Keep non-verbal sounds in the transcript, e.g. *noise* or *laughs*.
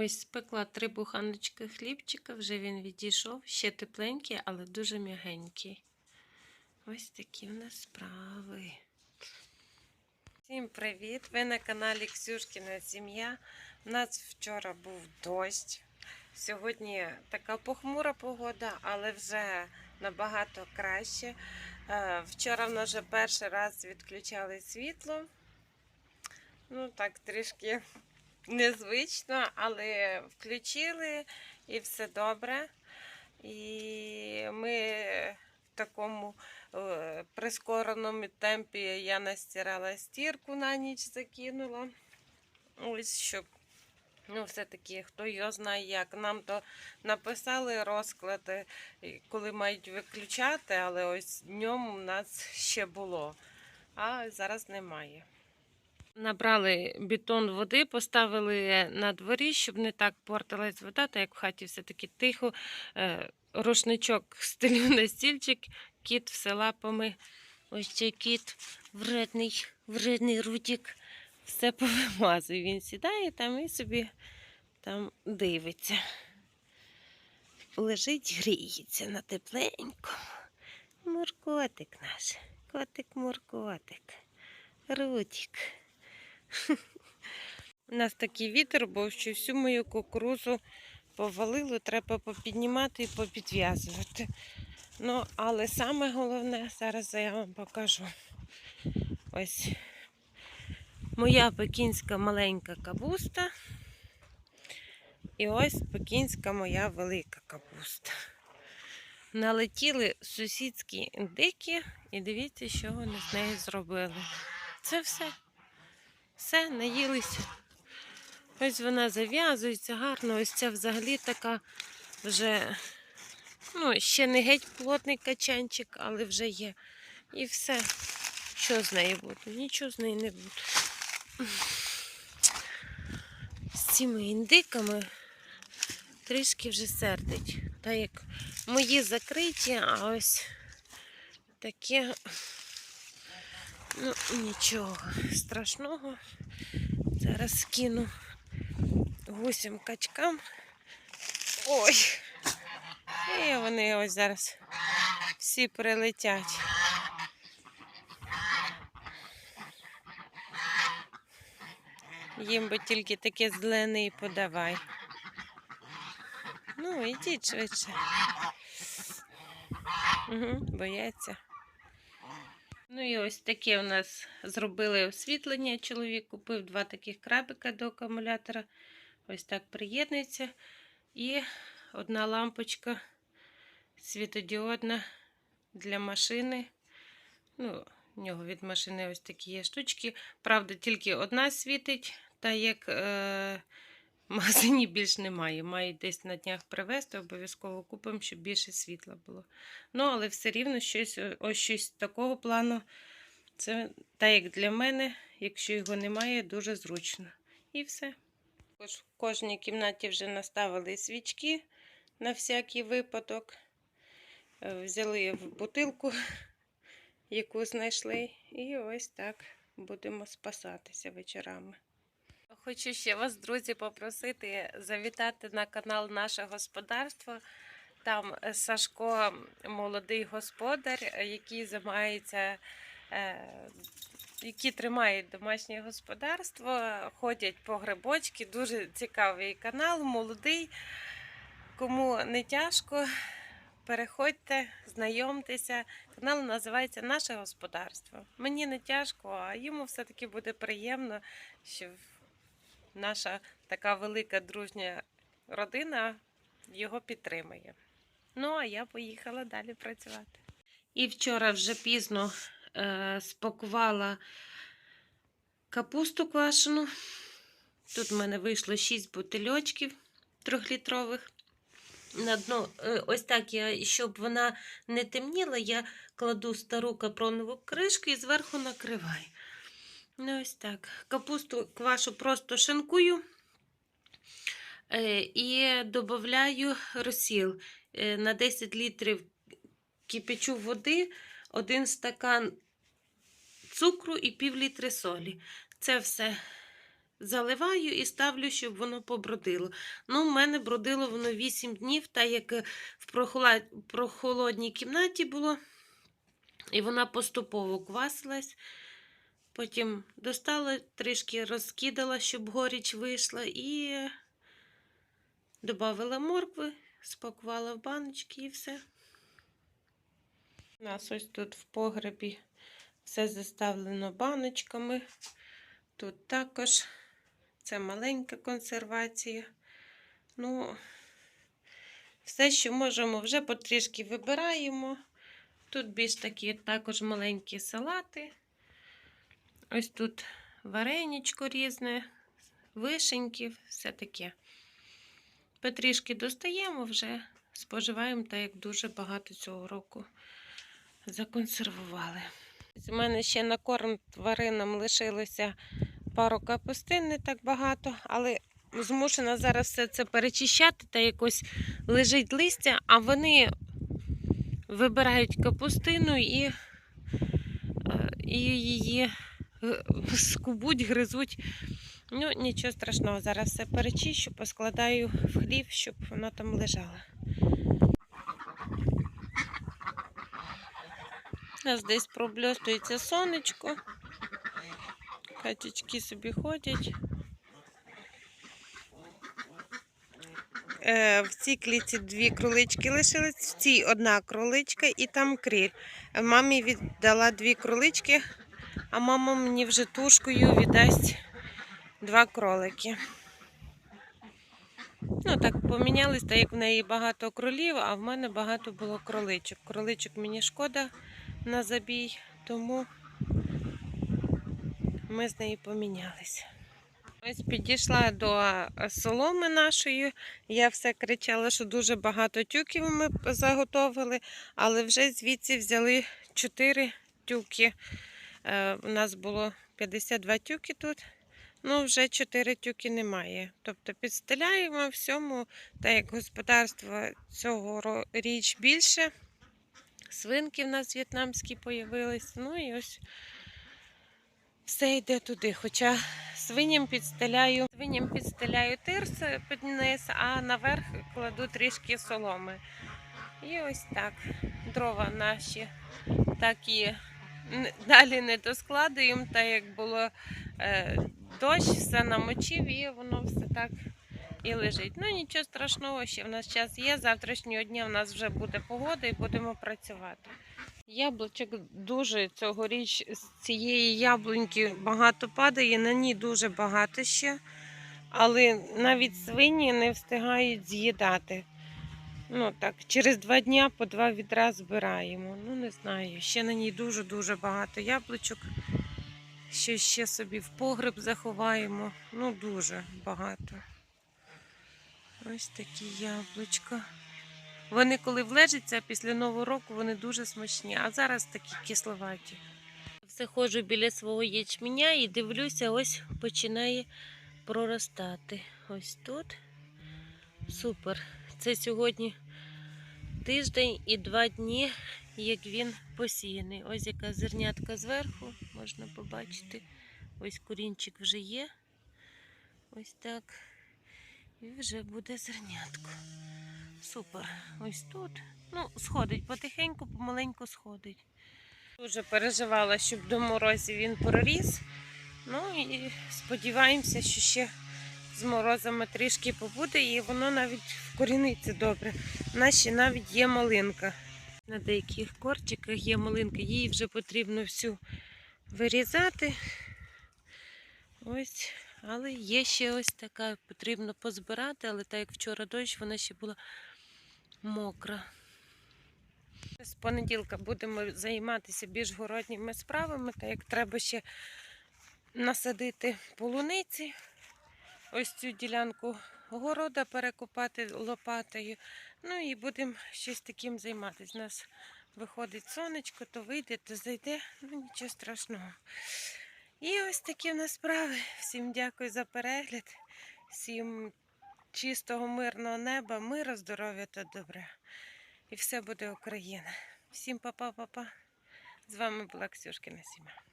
Ось спекла три буханочки хлібчика, вже він відійшов, ще тепленький, але дуже м'ягенький. Ось такі в нас справи. Всім привіт! Ви на каналі Ксюшкіна Сім'я. У нас вчора був дощ. Сьогодні така похмура погода, але вже набагато краще. Е, Вчора в нас вже перший раз відключали світло. Ну, так, трішки незвично, але включили і все добре. І ми в такому е, прискореному темпі я настирала стірку на ніч закинула. Ось щоб, ну, все-таки, хто його знає як. Нам то написали розклади, коли мають виключати, але ось днем у нас ще було, а зараз немає. Набрали бетон води, поставили на дворі, щоб не так портилась вода, так як в хаті все-таки тихо. Е, Рушничок *laughs* стелю на стільчик, кіт все лапами. Ось цей кіт, вредний, вредний рудік. Все *laughs* повимазує. Він сідає там і собі там дивиться. Лежить, гріється на тепленькому. Муркотик наш, котик-муркотик, рудік. У нас такий вітер був, що всю мою кукурузу повалило, треба попіднімати і попідв'язувати. Ну, але саме головне, зараз я вам покажу. Ось моя пекінська маленька капуста. І ось пекінська моя велика капуста. Налетіли сусідські індики, і дивіться, що вони з нею зробили. Це все. Все, наїлися. Ось вона зав'язується гарно. Ось ця взагалі така вже, ну, ще не геть плотний качанчик, але вже є. І все. Що з нею буде? Нічого з нею не буде. З цими індиками трішки вже сердить. Так як мої закриті, а ось таке. Ну, нічого страшного. Зараз скину гусям качкам. Ой. І вони ось зараз всі прилетять. Їм би тільки таке зелене і подавай. Ну, ідіть швидше. Угу, бояться. Ну і ось таке у нас зробили освітлення. Чоловік купив два таких крабика до акумулятора. Ось так приєднується. І одна лампочка світодіодна для машини. Ну, в нього від машини ось такі є штучки. Правда, тільки одна світить, та як е, магазині більш немає. Мають десь на днях привезти, обов'язково купимо, щоб більше світла було. Ну, але все рівно щось, ось щось такого плану. Це так як для мене, якщо його немає, дуже зручно. І все. В кожній кімнаті вже наставили свічки на всякий випадок. Е, Взяли в бутилку, *laughs* яку знайшли, і ось так будемо спасатися вечорами. Хочу ще вас, друзі, попросити завітати на канал Наше господарство. Там е, Сашко молодий господар, е, який займається, е, які тримають домашнє господарство, ходять по грибочки. Дуже цікавий канал, молодий. Кому не тяжко, переходьте, знайомтеся. Канал називається Наше господарство. Мені не тяжко, а йому все-таки буде приємно, що наша така велика дружня родина його підтримує. Ну, а я поїхала далі працювати. І вчора вже пізно е, спакувала капусту квашену. Тут в мене вийшло 6 бутильочків трьохлітрових. На дно, е, ось так я, щоб вона не темніла, я кладу стару капронову кришку і зверху накриваю. Ну, ось так. Капусту квашу просто шинкую е, і додаю розсіл. Е, На 10 літрів кипячу води, один стакан цукру і пів літри солі. Це все заливаю і ставлю, щоб воно побродило. Ну, в мене бродило воно 8 днів, так як в прохолодній кімнаті було, і вона поступово квасилась. Потім достала, трішки розкидала, щоб горіч вийшла, і додавала моркви, спакувала в баночки і все. У нас ось тут в погребі все заставлено баночками. Тут також це маленька консервація. Ну, все, що можемо, вже потрішки вибираємо. Тут більш такі також маленькі салати. Ось тут вареничко різне, вишеньки, все таке. Потрішки достаємо вже, споживаємо, так як дуже багато цього року законсервували. У мене ще на корм тваринам лишилося пару капустин, не так багато, але змушена зараз все це перечищати та якось лежить листя, а вони вибирають капустину і, е, і її скубуть, гризуть. Ну, нічого страшного, зараз все перечищу, поскладаю в хлів, щоб вона там лежала. У нас десь пробльостується сонечко. Качечки собі ходять. Е, в цій клітці дві кролички лишились, в цій одна кроличка і там кріль. Мамі віддала дві кролички, а мама мені вже тушкою віддасть два кролики. Ну, так помінялись, так як в неї багато кролів, а в мене багато було кроличок. Кроличок мені шкода на забій, тому ми з нею помінялися. Ось підійшла до соломи нашої. Я все кричала, що дуже багато тюків ми заготовили, але вже звідси взяли 4 тюки. Е, У нас було 52 тюки тут. Ну, вже 4 тюки немає. Тобто підстеляємо всьому, так як господарство цього річ більше. Свинки в нас в'єтнамські появились. Ну і ось все йде туди. Хоча свиням підстеляю, свиням підстеляю тирс під низ, а наверх кладу трішки соломи. І ось так. Дрова наші такі далі не доскладуємо, так як було е, дощ, все намочив і воно все так і лежить. Ну нічого страшного, ще в нас час є. Завтрашнього дня в нас вже буде погода і будемо працювати. Яблучок дуже цьогоріч з цієї яблуньки багато падає, на ній дуже багато ще, але навіть свині не встигають з'їдати. Ну так, через два дня по два відра збираємо. Ну, не знаю, ще на ній дуже-дуже багато яблучок. Що ще собі в погреб заховаємо. Ну, дуже багато. Ось такі яблучка. Вони коли влежаться після Нового року, вони дуже смачні, а зараз такі кисловаті. Все ходжу біля свого ячменя і дивлюся, ось починає проростати. Ось тут. Супер. Це сьогодні тиждень і два дні, як він посіяний. Ось яка зернятка зверху, можна побачити. Ось корінчик вже є. Ось так. І вже буде зернятко. Супер. Ось тут. Ну, сходить потихеньку, помаленьку сходить. Дуже переживала, щоб до морозів він проріс. Ну і сподіваємося, що ще з морозами трішки побуде, і воно навіть вкоріниться добре. У нас ще навіть є малинка. На деяких корчиках є малинка, її вже потрібно всю вирізати. Ось, але є ще ось така, потрібно позбирати, але так як вчора дощ, вона ще була мокра. З понеділка будемо займатися більш городніми справами, так як треба ще насадити полуниці. Ось цю ділянку города перекопати лопатою. Ну і будемо щось таким займатися. У нас виходить сонечко, то вийде, то зайде, ну нічого страшного. І ось такі в нас справи. Всім дякую за перегляд, всім чистого, мирного неба, миру, здоров'я та добра. І все буде Україна. Всім па-па-па-па. З вами була Ксюшкина Сіма.